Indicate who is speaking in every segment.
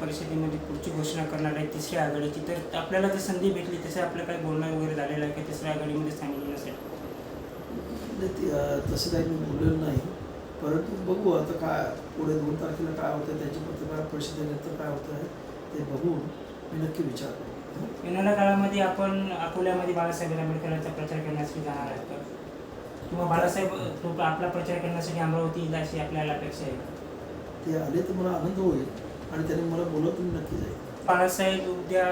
Speaker 1: परिषदेमध्ये पुढची घोषणा करणार आहे तिसऱ्या आघाडीची. तर आपल्याला जर संधी भेटली तसं आपलं काही बोलणं वगैरे झालेलं आहे की तिसऱ्या आघाडीमध्ये
Speaker 2: ती अं, तसं काही मी बोललेलं नाही. परंतु बघू आता काय पुढे दोन तारखेला काय होतं त्याची पत्रकार परिषदेनंतर काय होतं आहे ते बघून मी नक्की विचार करेन.
Speaker 1: येणाऱ्या काळामध्ये आपण अकोल्यामध्ये बाळासाहेब आंबेडकरांचा प्रचार करण्यासाठी जाणार आहात का? किंवा बाळासाहेब तो आपला प्रचार करण्यासाठी अमरावती येईल अशी आपल्याला अपेक्षा आहे
Speaker 2: ते आले तर मला आनंद होईल आणि त्यांनी मला बोलवत मी नक्की जाईल.
Speaker 1: बाळासाहेब उद्या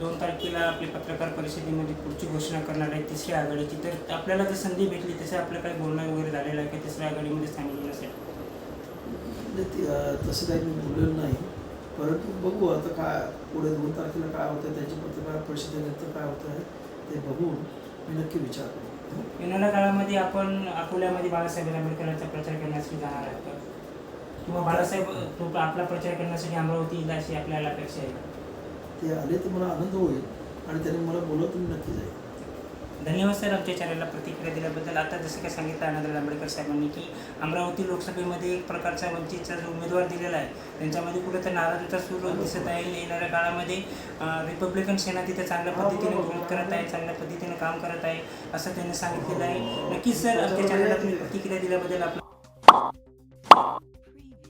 Speaker 1: दोन तारखेला आपली पत्रकार परिषदेमध्ये पुढची घोषणा करणार आहे तिसऱ्या आघाडीची. तर आपल्याला जर संधी भेटली तसं आपलं काही बोलणं वगैरे झालेलं आहे की? तिसऱ्या आघाडीमध्ये
Speaker 2: ती अं, तसं काही मी बोललेलं नाही. परंतु बघू आता काय पुढे दोन तारखेला काय होतं त्याची पत्रकार परिषदेनंतर काय होतं आहे ते बघून मी नक्की विचार करेन.
Speaker 1: येणाऱ्या काळामध्ये आपण अकोल्यामध्ये बाळासाहेब आंबेडकरांचा प्रचार करण्यासाठी जाणार आहात किंवा बाळासाहेब तो आपला प्रचार करण्यासाठी अमरावती येईल अशी आपल्याला अपेक्षा आहे.
Speaker 2: ते आले तर मला आनंद होईल आणि त्यांनी मला बोलवत मी नक्की जाईल
Speaker 1: धन्यवाद सर आमच्या चॅनलला प्रतिक्रिया दिल्याबद्दल. आता जसं काय सांगितलं आनंदराव आंबेडकर साहेबांनी की अमरावती लोकसभेमध्ये एक प्रकारचा वंचितचा जो उमेदवार दिलेला आहे त्यांच्यामध्ये कुठेतरी नाराजीचा सूर दिसत आहे. येणाऱ्या काळामध्ये रिपब्लिकन सेना तिथे चांगल्या पद्धतीने विरोध करत आहे चांगल्या पद्धतीने काम करत आहे असं त्यांनी सांगितलेलं आहे. नक्कीच सर आमच्या चॅनलला तुम्ही प्रतिक्रिया दिल्याबद्दल आपलं